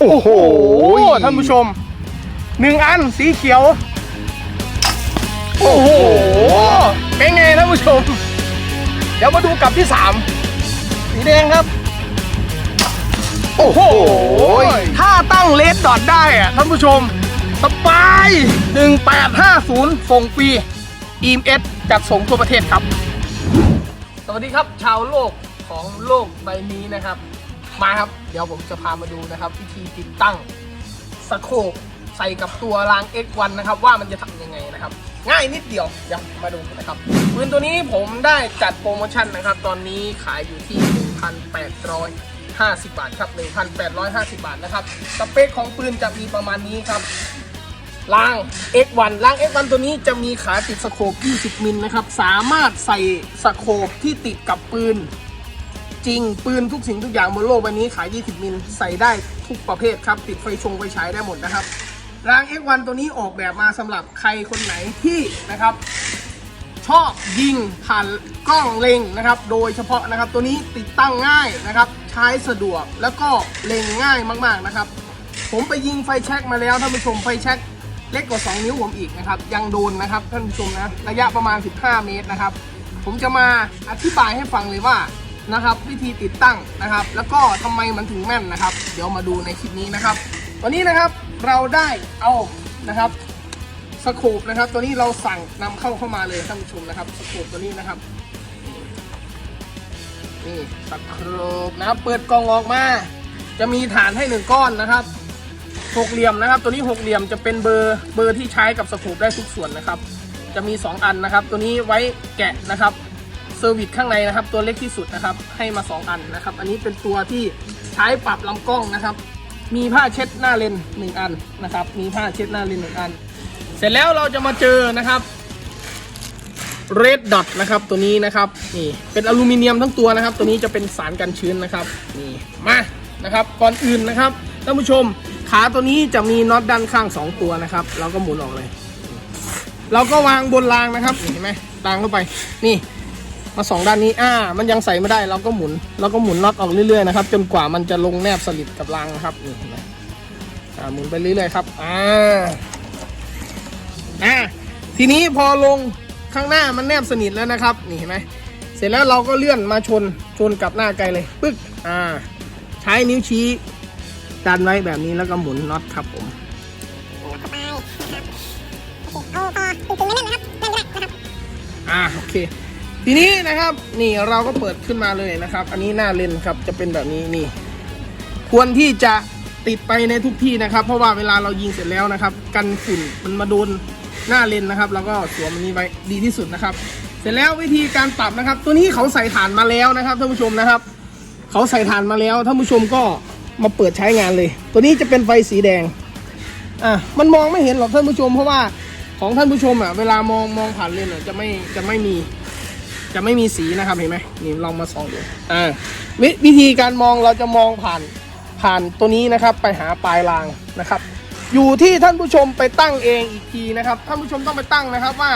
โอ้โหท่านผู้ชมหนึ่งอันสีเขียว โอ้โห เป็นไงท่านผู้ชม เดี๋ยวมาดูกับที่สามสีแดงครับ โอ้โห ถ้าตั้งเลดดอทได้อะท่านผู้ชม สบาย1850 ส่งฟรี EMS จัดส่งทั่วประเทศครับ สวัสดีครับชาวโลกของโลกใบนี้นะครับ มาครับ เดี๋ยวผมจะพามาดูนะครับ วิธีติดตั้งสโคปใส่กับตัวราง X1 นะครับ ว่ามันจะทำยังไงนะครับ ง่ายนิดเดียวเดี๋ยวมาดูกันนะครับปืนตัวนี้ผมได้จัดโปรโมชั่นนะครับ ตอนนี้ขายอยู่ที่ 1,850 บาทครับ 1,850 บาทนะครับสเปคของปืนจะมีประมาณนี้ครับราง X1 ราง X1 ตัวนี้จะมีขาติดสโคป 20 มิลนะครับ สามารถใส่สโคปที่ติดกับปืน จริง ปืนทุกสิ่งทุกอย่างบนโลกใบนี้ขาย 20 มิลใส่ได้ทุกประเภทครับ ติดไฟชงไฟฉายได้หมดนะครับราง X1 ตัวนี้ออกแบบมาสำหรับใครคนไหนที่นะครับ ชอบยิงผ่านกล้องเล็งนะครับ โดยเฉพาะนะครับตัวนี้ติดตั้งง่ายนะครับ ใช้สะดวกแล้วก็เล็งง่ายมากๆนะครับ ผมไปยิงไฟแช็กมาแล้วท่านผู้ชมไฟแช็กเล็กกว่า 2 นิ้วผมอีกนะครับ ยังโดนนะครับท่านผู้ชมนะ ระยะประมาณ 15 เมตรนะครับ ผมจะมาอธิบายให้ฟังเลยว่า นะครับ วิธีติดตั้งนะครับ แล้วก็ทำไมมันถึงแม่นนะครับ เดี๋ยวมาดูในคลิปนี้นะครับ วันนี้นะครับเราได้เอานะครับสโคปนะครับ ตัวนี้เราสั่งนำเข้าเข้ามาเลยท่านผู้ชมนะครับสโคปตัวนี้นะครับนี่สโคปนะครับเปิดกล่องออกมา จะมีฐานให้หนึ่งก้อนนะครับหกเหลี่ยมนะครับ ตัวนี้หกเหลี่ยมจะเป็นเบอร์เบอร์ที่ใช้กับสโคปได้ทุกส่วนนะครับ จะมี 2 อันนะครับ ตัวนี้ไว้แกะนะครับ เซอร์วิสข้างในนะครับ ตัวเล็กที่สุดนะครับ ให้มา 2 อันนะครับ อันนี้เป็นตัวที่ใช้ปรับลำกล้องนะครับ มีผ้าเช็ดหน้าเลนหนึ่งอันนะครับ มีผ้าเช็ดหน้าเลนหนึ่งอัน เสร็จแล้วเราจะมาเจอนะครับ red dot นะครับตัวนี้นะครับนี่เป็นอลูมิเนียมทั้งตัวนะครับ ตัวนี้จะเป็นสารกันชื้นนะครับนี่มานะครับ ก่อนอื่นนะครับท่านผู้ชมขาตัวนี้จะมีน็อตด้านข้าง 2 ตัวนะครับ เราก็หมุนออกเลย เราก็วางบนรางนะครับเห็นไหมรางเข้าไปนี่ มาสองด้านนี้อ่า มันยังใส่ไม่ได้เราก็หมุนเราก็หมุนน็อตออกเรื่อยๆนะครับจนกว่ามันจะลงแนบสนิทกับรางนะครับนี่เห็นไหมอ่าหมุนไปเรื่อยๆครับอ่าอะทีนี้พอลงข้างหน้ามันแนบสนิทแล้วนะครับนี่เห็นไหมเสร็จแล้วเราก็เลื่อนมาชนชนกับหน้าไกลเลยปึ๊กอ่า ใช้นิ้วชี้ดันไว้แบบนี้แล้วก็หมุนน็อตครับผมอ่าโอเค ทีนี้นะครับนี่เราก็เปิดขึ้นมาเลยนะครับ อันนี้หน้าเลนครับจะเป็นแบบนี้นี่ ควรที่จะติดไปในทุกที่นะครับ เพราะว่าเวลาเรายิงเสร็จแล้วนะครับ กันฝุ่นมันมาโดนหน้าเลนนะครับ แล้วก็สวมอันนี้ไว้ดีที่สุดนะครับ เสร็จแล้ววิธีการปรับนะครับ ตัวนี้เขาใส่ฐานมาแล้วนะครับท่านผู้ชมนะครับ เขาใส่ฐานมาแล้วท่านผู้ชมก็มาเปิดใช้งานเลย ตัวนี้จะเป็นไฟสีแดงอะมันมองไม่เห็นหรอกท่านผู้ชม เพราะว่าของท่านผู้ชมอะเวลามองมองผ่านเลนอะจะไม่จะไม่มี จะไม่มีสีนะครับเห็นไหมนี่ลองมาส่องดูอ่าวิวิธีการมองเราจะมองผ่านผ่านตัวนี้นะครับ ไปหาปลายรางนะครับ อยู่ที่ท่านผู้ชมไปตั้งเองอีกทีนะครับท่านผู้ชมต้องไปตั้งนะครับว่า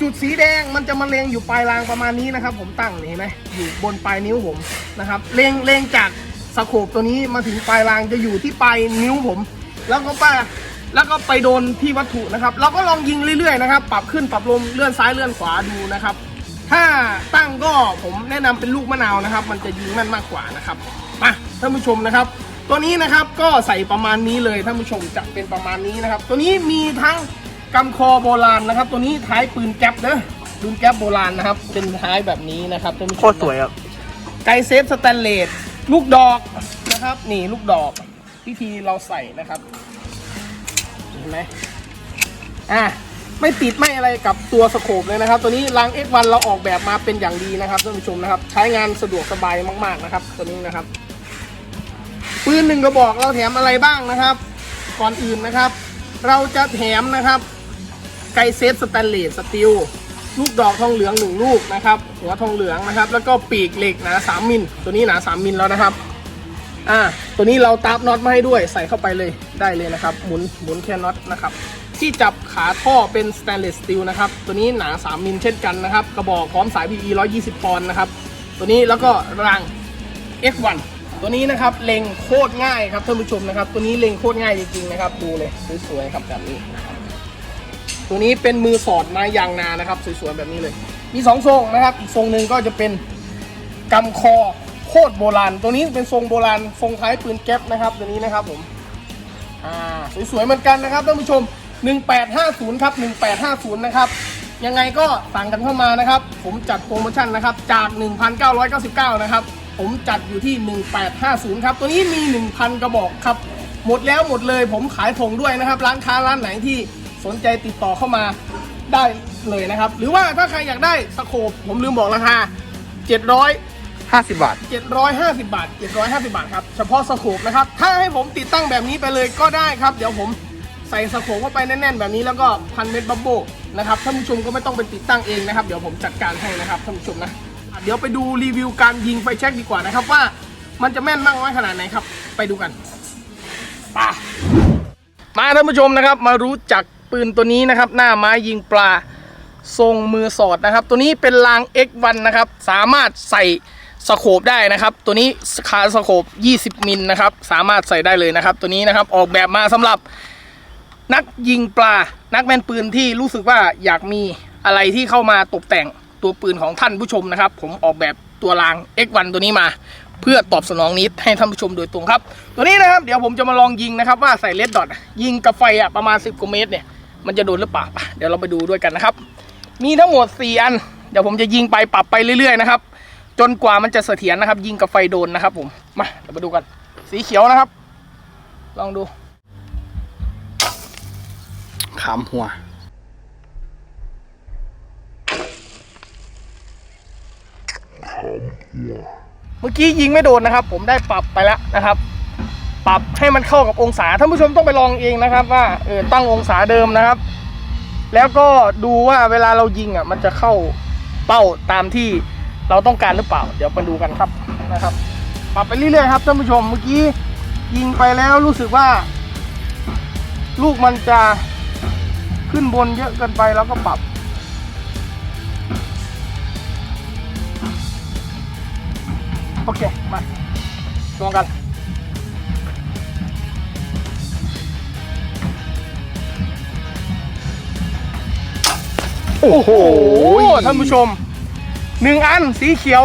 จุดสีแดงมันจะมาเลงอยู่ปลายรางประมาณนี้นะครับ ผมตั้งนี่เห็นไหมอยู่บนปลายนิ้วผมนะครับเลงเลงจากสโคปตัวนี้มาถึงปลายรางจะอยู่ที่ปลายนิ้วผม แล้วก็ป้า แล้วก็ไปโดนที่วัตถุนะครับ เราก็ลองยิงเรื่อยๆนะครับ ปรับขึ้นปรับลงเลื่อนซ้ายเลื่อนขวาดูนะครับ ถ้าตั้งก็ผมแนะนำเป็นลูกมะนาวนะครับ มันจะยิงแม่นมากกว่านะครับมาท่านผู้ชมนะครับ ตัวนี้นะครับก็ใส่ประมาณนี้เลยท่านผู้ชมจะเป็นประมาณนี้นะครับ ตัวนี้มีทั้งกำคอโบราณนะครับ ตัวนี้ท้ายปืนแก๊ปเด้อปืนแก๊ปโบราณนะครับ เป็นท้ายแบบนี้นะครับท่านผู้ชมโคตรสวยครับไกเซฟสแตนเลสลูกดอกนะครับ นี่ลูกดอกวิธีเราใส่นะครับเห็นไหมอะไม่ติดไม่อะไรกับตัวสโคปเลยนะครับ ตัวนี้ราง X1 เราออกแบบมาเป็นอย่างดีนะครับท่านผู้ชมนะครับ ใช้งานสะดวกสบายมากๆนะครับ ตัวนี้นะครับปืนหนึ่งกระบอกเราแถมอะไรบ้างนะครับ ก่อนอื่นนะครับ เราจะแถมนะครับ ไกเซฟสแตนเลสสตีลลูกดอกทองเหลืองหนึ่งลูกนะครับ หัวทองเหลืองนะครับ แล้วก็ปีกเหล็กหนาสามมิลตัวนี้หนาสามมิลแล้วนะครับ อ่าตัวนี้เราตับน็อตมาให้ด้วยใส่เข้าไปเลยได้เลยนะครับ หมุนหมุนแค่น็อตนะครับ ที่จับขาท่อเป็นสแตนเลสสตีลนะครับ ตัวนี้หนา 3มิลเช่นกันนะครับ กระบอกพร้อมสาย PE 120 ปอนด์นะครับ ตัวนี้แล้วก็ราง X1 ตัวนี้นะครับเล็งโคตรง่ายครับท่านผู้ชมนะครับ ตัวนี้เล็งโคตรง่ายจริงๆนะครับ ดูเลยสวยๆครับแบบนี้ตัวนี้เป็นมือสอดไม้ยางนานะครับ สวยๆแบบนี้เลย มีสองทรงนะครับ อีกทรงหนึ่งก็จะเป็นกำคอ ตรโบราณ ตัวนี้เป็นทรงโบราณทรงคล้ายปืนแก๊ปนะครับตัวนี้นะครับผมอ่าสวยๆเหมือนกันนะครับท่านผู้ชม 1850ครับ1850นะครับยังไงก็สั่งกันเข้ามานะครับ ผมจัดโปรโมชั่นนะครับจาก 1,999 นะครับ ผมจัดอยู่ที่ 1850 ครับ ตัวนี้มี 1,000 กระบอกครับ หมดแล้วหมดเลย ผมขายส่งด้วยนะครับ ร้านค้าร้านไหนที่สนใจติดต่อเข้ามาได้เลยนะครับ หรือว่าถ้าใครอยากได้สโคปผมลืมบอกราคา 700 50 บาท 750 บาท 750 บาทครับ เฉพาะสโคปนะครับ ถ้าให้ผมติดตั้งแบบนี้ไปเลยก็ได้ครับ เดี๋ยวผมใส่สโคปเข้าไปแน่นๆ แบบนี้แล้วก็พันเม็ดบับเบิ้ลนะครับท่านผู้ชมก็ไม่ต้องไปติดตั้งเองนะครับ เดี๋ยวผมจัดการให้นะครับท่านผู้ชมนะอะเดี๋ยวไปดูรีวิวการยิงไฟแช็กดีกว่านะครับว่ามันจะแม่นมากน้อยขนาดไหนครับ ไปดูกันไปมาท่านผู้ชมนะครับมารู้จักปืนตัวนี้นะครับ หน้าไม้ยิงปลาทรงมือสอดนะครับ ตัวนี้เป็นราง X1 นะครับ สามารถใส่ สโคปได้นะครับ ตัวนี้คาสโคป20 มิลนะครับ สามารถใส่ได้เลยนะครับ ตัวนี้นะครับออกแบบมาสำหรับนักยิงปลา นักแม่นปืนที่รู้สึกว่าอยากมีอะไรที่เข้ามาตกแต่งตัวปืนของท่านผู้ชมนะครับ ผมออกแบบตัวราง X1 ตัวนี้มา เพื่อตอบสนองนิดให้ท่านผู้ชมโดยตรงครับ ตัวนี้นะครับเดี๋ยวผมจะมาลองยิงนะครับ ว่าใส่เลดดอทยิงกับไฟอะประมาณ 10กว่าเมตรเนี่ยมันจะโดนหรือเปล่าเดี๋ยวเราไปดูด้วยกันนะครับ มีทั้งหมด 4 อัน เดี๋ยวผมจะยิงไปปรับไปเรื่อยๆนะครับ จนกว่ามันจะเสถียรนะครับ ยิงกับไฟโดนนะครับ ผมมาเดี๋ยวมาดูกัน สีเขียวนะครับ ลองดูขามหัวเมื่อกี้ยิงไม่โดนนะครับ ผมได้ปรับไปแล้วนะครับ ปรับให้มันเข้ากับองศาท่านผู้ชมต้องไปลองเองนะครับ ว่าเออตั้งองศาเดิมนะครับ แล้วก็ดูว่าเวลาเรายิงอะ มันจะเข้าเป้าตามที่ เราต้องการหรือเปล่า เดี๋ยวมาดูกันครับนะครับปรับไปเรื่อยๆครับท่านผู้ชมเมื่อกี้ยิงไปแล้วรู้สึกว่า ลูกมันจะขึ้นบนเยอะเกินไปแล้วก็ปรับโอเค มาลองกัน โอ้โหท่านผู้ชม หนึ่งอันสีเขียว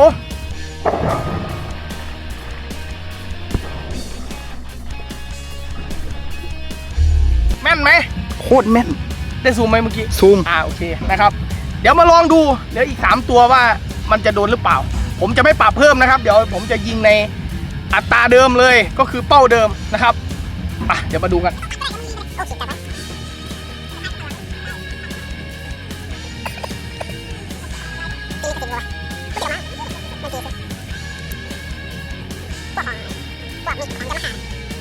แม่นไหม โคตรแม่น ได้ซูมไหมเมื่อกี้ ซูม อ่าโอเคนะครับ เดี๋ยวมาลองดูเดี๋ยวอีก 3 ตัวว่ามันจะโดนหรือเปล่า ผมจะไม่ปรับเพิ่มนะครับ เดี๋ยวผมจะยิงในอัตราเดิมเลยก็คือเป้าเดิมนะครับอะเดี๋ยวมาดูกัน ตีกระดิ่งวัวเดี๋ยวมาไม่ตีสิพวกของพวกมีของจะมาหาต้องปรับได้เอง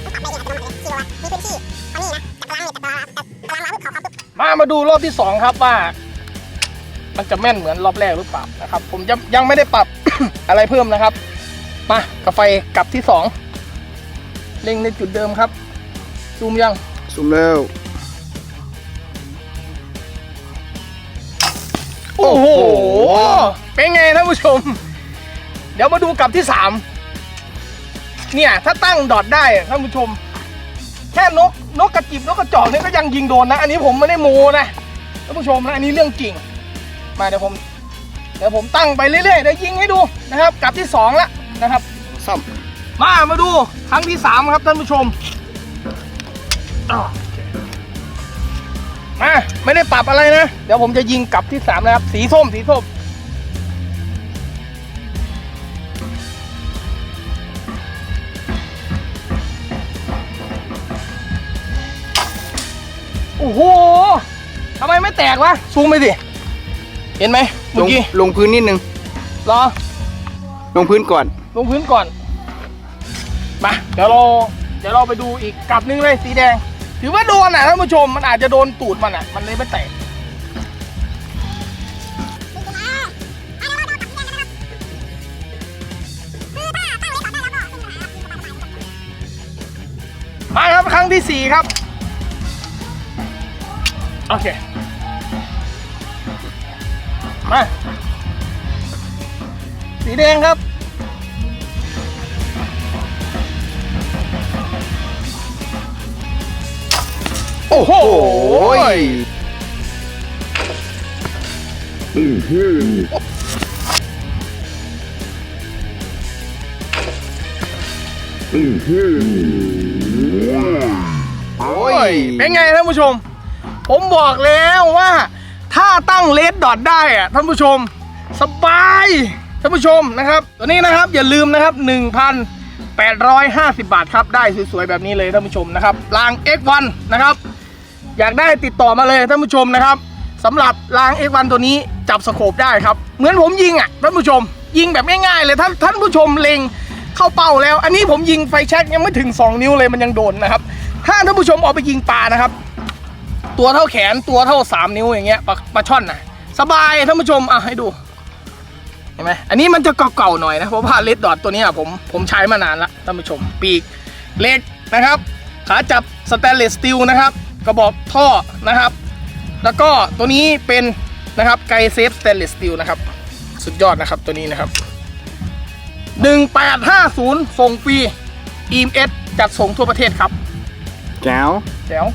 อัตโนมัติเลยชิโร่มีพื้นที่เอานี่นะจับตารางนี่จับตารางจับตารางมาปุ๊บเขาเขาปุ๊บมามาดูรอบที่2ครับว่า มันจะแม่นเหมือนรอบแรกหรือเปล่านะครับ ผมจะยังไม่ได้ปรับ อะไรเพิ่มนะครับ มากาไฟกลับที่2เล็งในจุดเดิมครับซูมยังซูมแล้วโอ้โห เป็นไงท่านผู้ชม เดี๋ยวมาดูกลับที่สามเนี่ยถ้าตั้งดอทได้อะท่านผู้ชม แค่นกนกกระจิบนกกระจอกเนี่ยก็ยังยิงโดนนะ อันนี้ผมไม่ได้โมนะท่านผู้ชมนะอันนี้เรื่องจริง มาเดี๋ยวผมเดี๋ยวผมตั้งไปเรื่อยๆเดี๋ยวยิงให้ดูนะครับกลับที่สองแล้วนะครับซ้มามาดูครั้งที่สามครับท่านผู้ชมอ่าโอเคมาไม่ได้ปรับอะไรนะ เดี๋ยวผมจะยิงกลับที่สามนะครับ สีส้มสีส้ม โอ้โหทำไมไม่แตกวะซูมไปสิเห็นไหมำลเมื่องกี้ลงพื้นนิดนึง รอลงพื้นก่อน ลงพื้นก่อนมาเดี๋ยวเราเดี๋ยวเราไปดูอีกกลับนึงเลยสีแดง ถือว่าโดนอะท่านผู้ชมมันอาจจะโดนตูดมันอะ มันเลยไม่แตกมาครับครั้งที่สี่ครับ โอเค มา สีแดงครับ โอ้โห อืมฮึมอืมฮึมโอ้ย เป็นไงท่านผู้ชม ผมบอกแล้วว่าถ้าตั้งเลดดอทได้อะท่านผู้ชม สบายท่านผู้ชมนะครับตัวนี้นะครับอย่าลืมนะครับ 1,850 บาทครับ ได้สวยๆแบบนี้เลยท่านผู้ชมนะครับราง X1 นะครับ อยากได้ติดต่อมาเลยท่านผู้ชมนะครับสำหรับราง X1 ตัวนี้จับสโคปได้ครับ เหมือนผมยิงอะท่านผู้ชม ยิงแบบง่ายๆเลยท่านท่านผู้ชมเล็งเข้าเป้าแล้ว อันนี้ผมยิงไฟแช็กยังไม่ถึง 2 นิ้วเลยมันยังโดนนะครับ ถ้าท่านผู้ชมเอาไปยิงปลานะครับ ตัวเท่าแขนตัวเท่า3นิ้วอย่างเงี้ยปลาปลาช่อนนะสบายท่านผู้ชมอะให้ดูเห็นไหมอันนี้มันจะเก่าๆหน่อยนะเพราะว่าเลดดอทตัวเนี้ยผมผมใช้มานานละท่านผู้ชมปีกเล็กนะครับ ขาจับสแตนเลสสตีลนะครับกระบอกท่อนะครับ แล้วก็ตัวนี้เป็นนะครับไกเซฟสเตนเลสสตีลนะครับ สุดยอดนะครับตัวนี้นะครับ 1850 ส่งฟรี EMS จัดส่งทั่วประเทศครับแจ๋วแจ๋ว